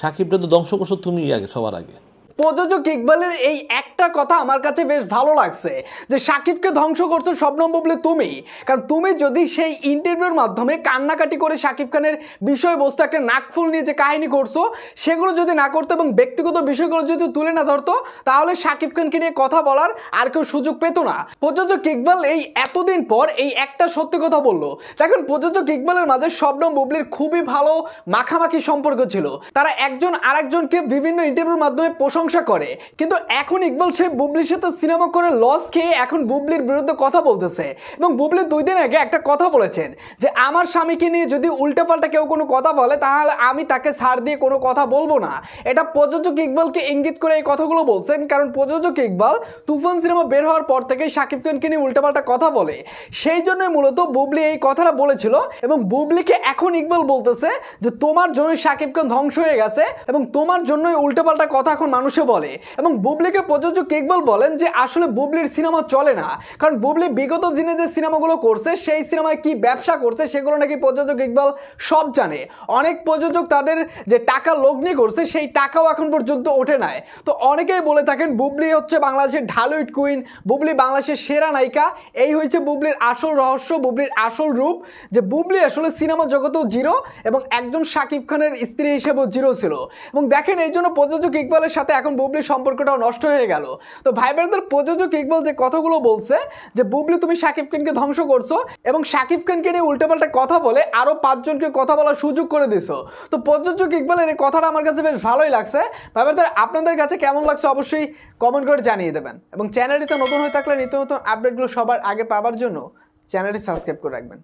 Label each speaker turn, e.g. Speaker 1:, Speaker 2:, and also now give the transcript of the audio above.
Speaker 1: সাকিবটা তো ধ্বংস করছ তুমি আগে সবার আগে।
Speaker 2: প্রযোজক ইকবালের এই একটা কথা আমার কাছে বেশ ভালো লাগছে, যে সাকিবকে ধ্বংস করছ স্বপ্নম বুবলি তুমি। কারণ তুমি যদি সেই ইন্টারভিউর মাধ্যমে কান্নাকাটি করে সাকিব খানের বিষয়বস্তু একটা নাকফুল নিয়ে যে কাহিনী করছ, সেগুলো যদি না করতো এবং ব্যক্তিগত বিষয়গুলো যদি তুলে না ধরতো, তাহলে সাকিব খানকে নিয়ে কথা বলার আর কেউ সুযোগ পেত না। প্রযোজক ইকবাল এই এতদিন পর এই একটা সত্যি কথা বলল। দেখুন, প্রযোজক ইকবালের মাঝে শবনম বুবলির খুবই ভালো মাখামাখি সম্পর্ক ছিল। তারা একজন আরেকজনকে বিভিন্ন ইন্টারভিউর মাধ্যমে প্রশংসা করে। কিন্তু এখন ইকবাল সে বুবলির সাথে সিনেমা করে লস খেয়ে এখন বুবলির বিরুদ্ধে কথা বলতেছে। এবং বুবলি দুই দিন আগে একটা কথা বলেছেন যে, আমার স্বামীকে নিয়ে যদি উল্টাপাল্টা কেউ কোনো কথা বলে, তাহলে আমি তাকে ছাড় দিয়ে কোনো কথা বলব না। এটা প্রযোজক ইকবালকে ইঙ্গিত করে এই কথাগুলো বলছেন। কারণ প্রযোজক ইকবাল তুফান সিনেমা বের হওয়ার পর থেকেই শাকিব খানকে নিয়ে উল্টাপাল্টা কথা বলে। সেই জন্যই মূলত বুবলি এই কথাটা বলেছিল এবং বুবলিকে এখন ইকবাল বলতেছে যে, তোমার জন্যই শাকিব খান ধ্বংস হয়ে গেছে এবং তোমার জন্যই উল্টাপাল্টা কথা এখন মানুষে বলে এবং বুবলিকে প্রযোজক ইকবাল বলেন যে আসলে বুবলির সিনেমা চলে না। কারণ বুবলি বিগত দিনে যে সিনেমাগুলো করছে, সেই সিনেমায় কি ব্যবসা করছে, সেগুলো নাকি প্রযোজক ইকবাল সব জানে। অনেক প্রযোজক তাদের যে টাকা লগ্নি করছে, সেই টাকাও এখন পর্যন্ত ওঠে নাই। তো অনেকেই বলে থাকেন, বুবলি হচ্ছে বাংলাদেশের ঢালুইট কুইন, বুবলি বাংলাদেশের সেরা নায়িকা। এই হয়েছে বুবলির আসল রহস্য, বুবলির আসল রূপ, যে বুবলি আসলে সিনেমা জগতেও জিরো এবং একজন শাকিব খানের স্ত্রী হিসেবেও জিরো ছিল। এবং দেখেন, এই জন্য প্রযোজক ইকবালের সাথে এখন বুবলির সম্পর্কটাও নষ্ট হয়ে গেল। তো ভাই বোনদের প্রযোজক ইকবাল যে কথাগুলো বলছে, যে বুবলি তুমি শাকিব খানকে ধ্বংস করছ এবং শাকিব খানকে নিয়ে উল্টোপাল্টা কথা বলে আরও পাঁচজনকে কথা বলার সুযোগ করে দিছো। তো প্রযোজক ইকবালের এই কথাটা আমার কাছে বেশ ভালোই লাগছে। ভাই বোনদের আপনাদের কাছে কেমন লাগছে অবশ্যই কমেন্ট করে জানিয়ে দেবেন। এবং চ্যানেলটিতে নতুন হয়ে থাকলে নিত্য নতুন আপডেটগুলো সবার আগে পাওয়ার জন্য চ্যানেলটি সাবস্ক্রাইব করে রাখবেন।